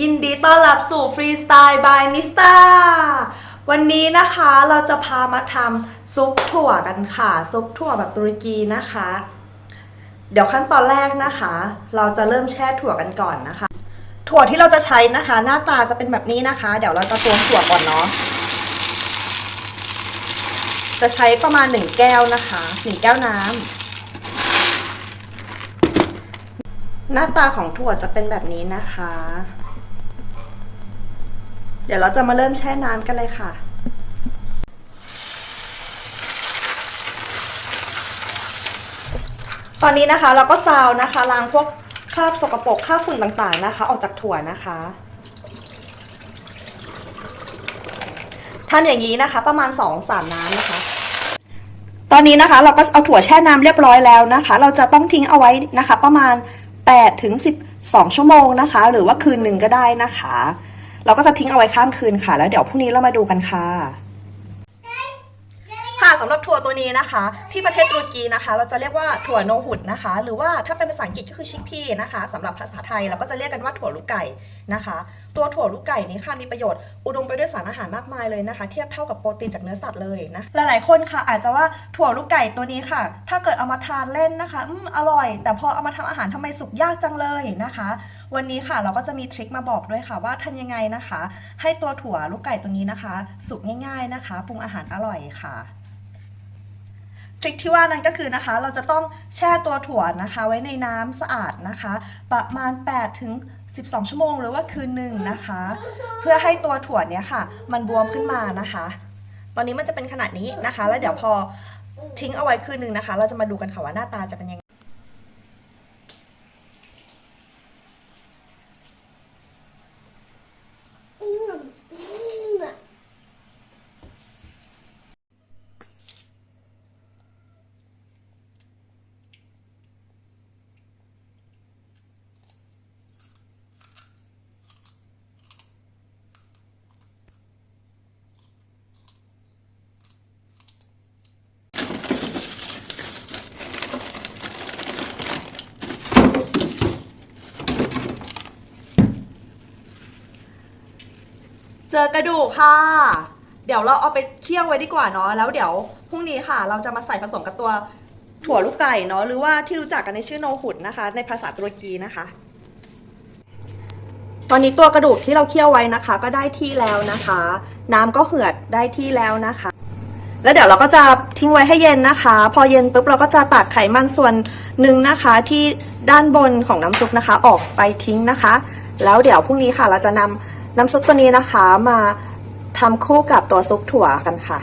ยินดีต้อนรับสู่ฟรีสไตล์บายนิสตาวันนี้นะคะเราจะพามาทำซุปถั่วกันค่ะ ซุปถั่วแบบตุรกีนะคะ เดี๋ยวขั้นตอนแรกนะคะ เราจะเริ่มแช่ถั่วกันก่อนนะคะ ถั่วที่เราจะใช้นะคะ หน้าตาจะเป็นแบบนี้นะคะ เดี๋ยวเราจะตวงถั่วก่อนเนาะจะใช้ประมาณ 1 แก้วนะคะ 1 แก้วน้ำ หน้าตาของถั่วจะเป็นแบบนี้นะคะ เดี๋ยวเราจะมาเริ่มแช่น้ำกันเลยค่ะตอนนี้นะคะเราก็ซาวนะคะล้างพวกคราบสกปรกคราบฝุ่นต่างๆนะคะ ออกจากถั่วนะคะทำอย่างนี้นะคะ ประมาณ 2-3 น้ำนะคะ ตอนนี้นะคะ เราก็เอาถั่วแช่น้ำเรียบร้อยแล้วนะคะ เราจะต้องทิ้งเอาไว้นะคะ ประมาณ 8ถึง12 ชั่วโมงนะคะ หรือว่าคืนหนึ่งก็ได้นะคะ เราก็จะทิ้งเอาไว้ข้ามคืนค่ะ แล้วเดี๋ยวพรุ่งนี้เรามาดูกันค่ะค่ะ สำหรับถั่วตัวนี้นะคะ ที่ประเทศตุรกีนะคะ เราจะเรียกว่าถั่วโนหุดนะคะ หรือว่าถ้าเป็นภาษาอังกฤษก็คือชิคพีนะคะสำหรับภาษาไทยเราก็จะเรียกกันว่าถั่วลูกไก่นะคะ ตัวถั่วลูกไก่นี้ค่ะมีประโยชน์อุดมไปด้วยสารอาหารมากมายเลยนะคะ เทียบเท่ากับโปรตีนจากเนื้อสัตว์เลยนะหลายๆคนค่ะ อาจจะว่าถั่วลูกไก่ตัวนี้ค่ะ ถ้าเกิดเอามาทานเล่นนะคะอืมอร่อย แต่พอเอามาทำอาหารทำไมสุกยากจังเลยนะคะ วันนี้ค่ะเราก็จะมีทริคมาบอกด้วยค่ะว่าทำยังไงนะคะ ให้ตัวถั่วลูกไก่ตัวนี้นะคะ สุกง่าย ๆนะคะปรุงอาหารอร่อยค่ะ ทริคที่ว่านั้นก็คือนะคะเราจะต้องแช่ตัวถั่วนะคะ ไว้ในน้ำสะอาดนะคะ ประมาณ 8 ถึง 12 ชั่วโมงหรือว่าคืนหนึ่งนะคะ เพื่อให้ตัวถั่วเนี้ยค่ะ มันบวมขึ้นมานะคะ ตอนนี้มันจะเป็นขนาดนี้นะคะ แล้วเดี๋ยวพอทิ้งเอาไว้คืนหนึ่งนะคะ เราจะมาดูกันค่ะว่าหน้าตาจะเป็นยังไง เจอกระดูกค่ะ เดี๋ยวเราเอาไปเคี่ยวไว้ดีกว่าเนาะแล้วเดี๋ยวพรุ่งนี้ค่ะ เราจะมาใส่ผสมกับตัวถั่วลูกไก่เนาะหรือว่าที่รู้จักกันในชื่อโนหุดนะคะ ในภาษาตุรกีนะคะ ตอนนี้ตัวกระดูกที่เราเคี่ยวไว้นะคะ ก็ได้ที่แล้วนะคะ น้ำก็เหือดได้ที่แล้วนะคะ แล้วเดี๋ยวเราก็จะทิ้งไว้ให้เย็นนะคะ พอเย็นปุ๊บเราก็จะตักไขมันส่วนหนึ่งนะคะ ที่ด้านบนของน้ำซุปนะคะ ออกไปทิ้งนะคะ แล้วเดี๋ยวพรุ่งนี้ค่ะเราจะนำ น้ำซุปตัวนี้นะคะมาทำคู่กับตัวซุปถั่วกันค่ะ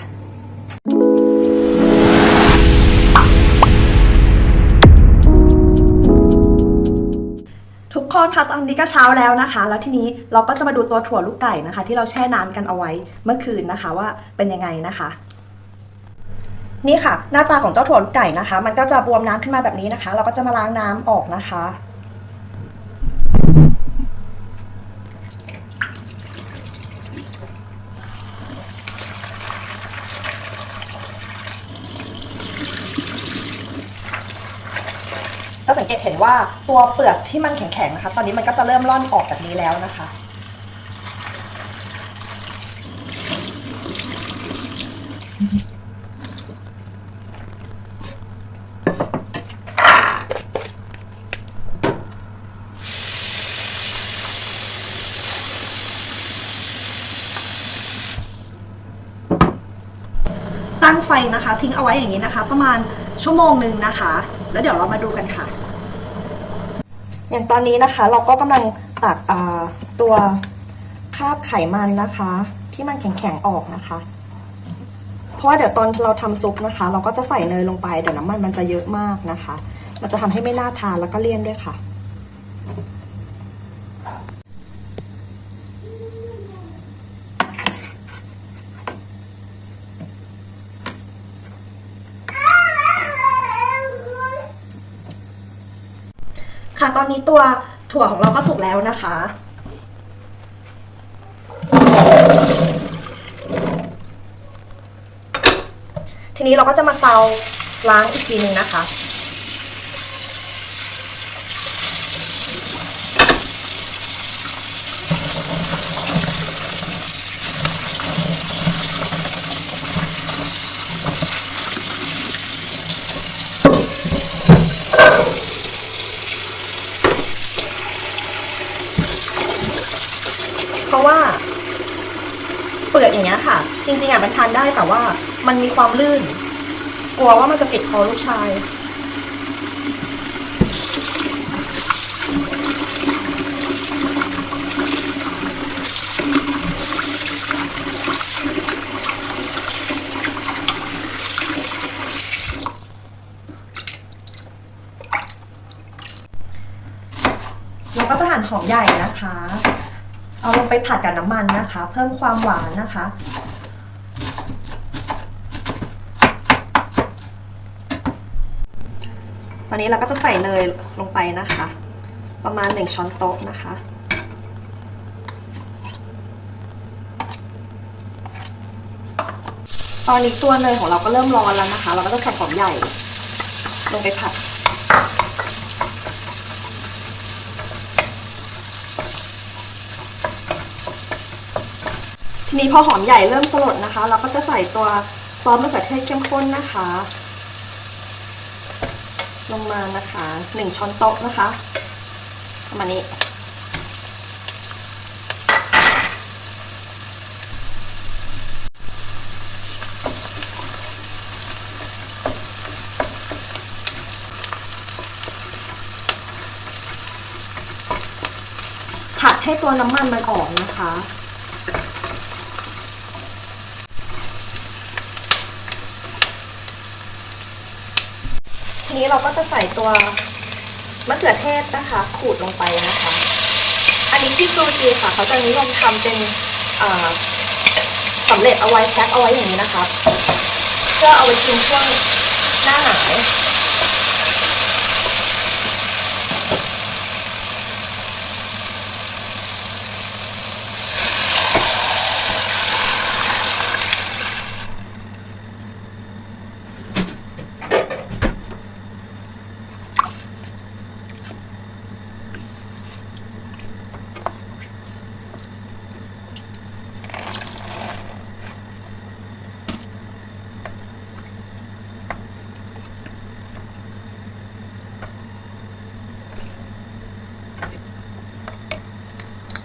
ทุกคนคะตอนนี้ก็เช้าแล้วนะคะ แล้วทีนี้เราก็จะมาดูตัวถั่วลูกไก่นะคะ ที่เราแช่น้ำกันเอาไว้เมื่อคืนนะคะว่าเป็นยังไงนะคะนี่ค่ะ หน้าตาของเจ้าถั่วลูกไก่นะคะ มันก็จะบวมน้ำขึ้นมาแบบนี้นะคะ เราก็จะมาล้างน้ำออกนะคะ เกตเห็นว่าตัวเปลือกที่มันแข็งๆนะคะ ตอนนี้มันก็จะเริ่มร่อนออกแบบนี้แล้วนะคะ ตั้งไฟนะคะ ทิ้งเอาไว้อย่างนี้นะคะ ประมาณชั่วโมงหนึ่งนะคะ แล้วเดี๋ยวเรามาดูกันค่ะ อย่างตอนนี้นะคะ เราก็กำลังตักตัวคราบไขมันนะคะ ที่มันแข็งๆออกนะคะ เพราะว่าเดี๋ยวตอนเราทำซุปนะคะ เราก็จะใส่เนยลงไปเดี๋ยวน้ำมันมันจะเยอะมากนะคะ มันจะทำให้ไม่น่าทานแล้วก็เลี่ยนด้วยค่ะ ตอนนี้ตัวถั่วของเราก็สุกแล้วนะคะ ทีนี้เราก็จะมาเซาล้างอีกทีหนึ่งนะคะ ราะว่า เปลือกอย่างเงี้ยค่ะ จริง ๆอะมันทานได้แต่ว่า มันมีความลื่น กลัวว่ามันจะติดคอลูกชายเราก็จะหั่นหอมใหญ่นะคะ เอาลงไปผัดกับน้ำมันนะคะ เพิ่มความหวานนะคะ ตอนนี้เราก็จะใส่เนยลงไปนะคะ ประมาณหนึ่งช้อนโต๊ะนะคะตอนนี้ตัวเนยของเราก็เริ่มร้อนแล้วนะคะ เราก็จะใส่หอมใหญ่ ลงไปผัด ทีนี้พอหอมใหญ่เริ่มสลดนะคะ เราก็จะใส่ตัวซอสมะเขือเทศเข้มข้นนะคะ ลงมานะคะหนึ่งช้อนโต๊ะนะคะประมาณนี้ ผัดให้ตัวน้ำมันมันออกนะคะ นี้เราก็จะใส่ตัวมะเขือเทศนะคะ ขูดลงไปนะคะ อันนี้ที่ตูจีค่ะ เขาจะนิยมทำเป็นอ่าสำเร็จเอาไว้แพ็คเอาไว้อย่างนี้นะคะ เพื่อเอาไปกินช่วงหน้าหนาว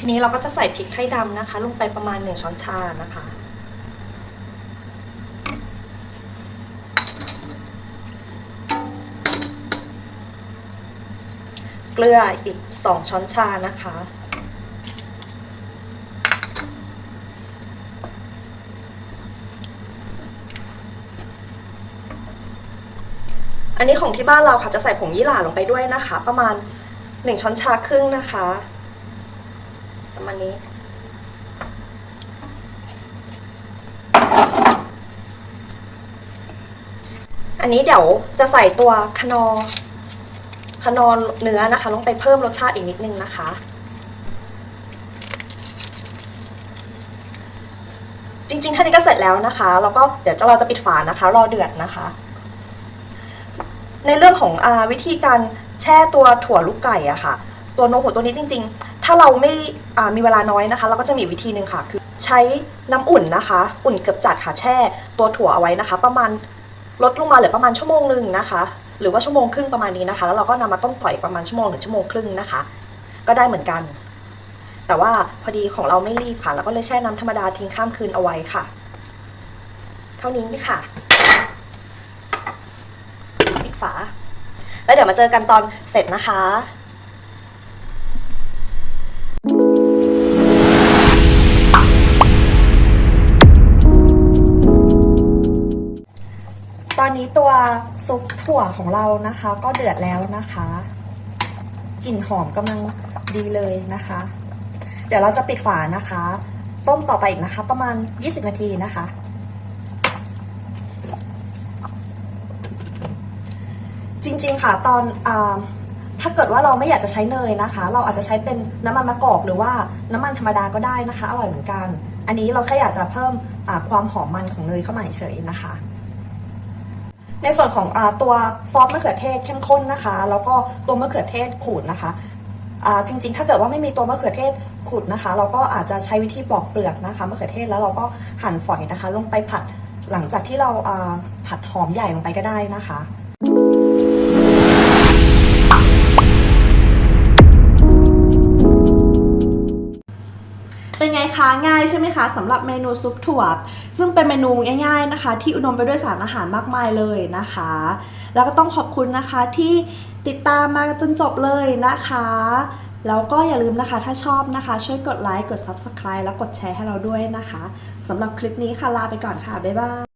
ทีนี้เราก็จะใส่พริกไทยดำนะคะ ลงไปประมาณหนึ่งช้อนชานะคะ เกลืออีกสองช้อนชานะคะอันนี้ของที่บ้านเราค่ะจะใส่ผงยี่หร่าลงไปด้วยนะคะ ประมาณหนึ่งช้อนชาครึ่งนะคะ ประมาณนี้อันนี้เดี๋ยวจะใส่ตัวคนอคนอเนื้อนะคะ ลงไปเพิ่มรสชาติอีกนิดนึงนะคะ จริงๆท่านี้ก็เสร็จแล้วนะคะแล้วก็เดี๋ยวเราจะปิดฝานะคะ รอเดือดนะคะ ในเรื่องของอวิธีการแช่ตัวถั่วลูกไก่อะค่ะ ตัวโนโหตัวนี้จริง ๆ ถ้าเราไม่มีเวลาน้อยนะคะ เราก็จะมีวิธีหนึ่งค่ะ คือใช้น้ำอุ่นนะคะ อุ่นเกือบจัดค่ะแช่ ตัวถั่วเอาไว้นะคะ ประมาณลดลงมาเหลือประมาณชั่วโมงหนึ่งนะคะ หรือว่าชั่วโมงครึ่งประมาณนี้นะคะ แล้วเราก็นำมาต้มต่อยประมาณชั่วโมงหรือชั่วโมงครึ่งนะคะ ก็ได้เหมือนกัน แต่ว่าพอดีของเราไม่รีบค่ะเราก็เลยแช่น้ำธรรมดาทิ้งข้ามคืนเอาไว้ค่ะ เท่านี้ค่ะปิดฝา แล้วเดี๋ยวมาเจอกันตอนเสร็จนะคะ ถั่วของเรานะคะ ก็เดือดแล้วนะคะกลิ่นหอมกำลังดีเลยนะคะ เดี๋ยวเราจะปิดฝานะคะ ต้มต่อไปอีกนะคะ ประมาณ 20 นาทีนะคะ จริงๆค่ะตอนอถ้าเกิดว่าเราไม่อยากจะใช้เนยนะคะ เราอาจจะใช้เป็นน้ำมันมะกอกหรือว่าน้ำมันธรรมดาก็ได้นะคะ อร่อยเหมือนกัน อันนี้เราแค่อยากจะเพิ่มความหอมมันของเนยเข้ามาเฉยๆนะคะ ในส่วนของอตัวซอสมะเขือเทศเข้มข้นนะคะ แล้วก็ตัวมะเขือเทศขูดนะคะจริงๆ ถ้าเกิดว่าไม่มีตัวมะเขือเทศขุดนะคะ เราก็อาจจะใช้วิธีปอกเปลือกนะคะมะเขือเทศแล้วเราก็หั่นฝอยนะคะ ลงไปผัดหลังจากที่เราผัดหอมใหญ่ลงไปก็ได้นะคะ เป็นไงคะง่ายใช่ไหมคะสำหรับเมนูซุปถั่ว ซึ่งเป็นเมนูง่ายๆนะคะ ที่อุดมไปด้วยสารอาหารมากมายเลยนะคะ แล้วก็ต้องขอบคุณนะคะที่ติดตามมาจนจบเลยนะคะ แล้วก็อย่าลืมนะคะถ้าชอบนะคะ ช่วยกดไลค์กด Subscribe แล้วกดแชร์ให้เราด้วยนะคะสำหรับคลิปนี้ค่ะลาไปก่อนค่ะ บ๊ายบาย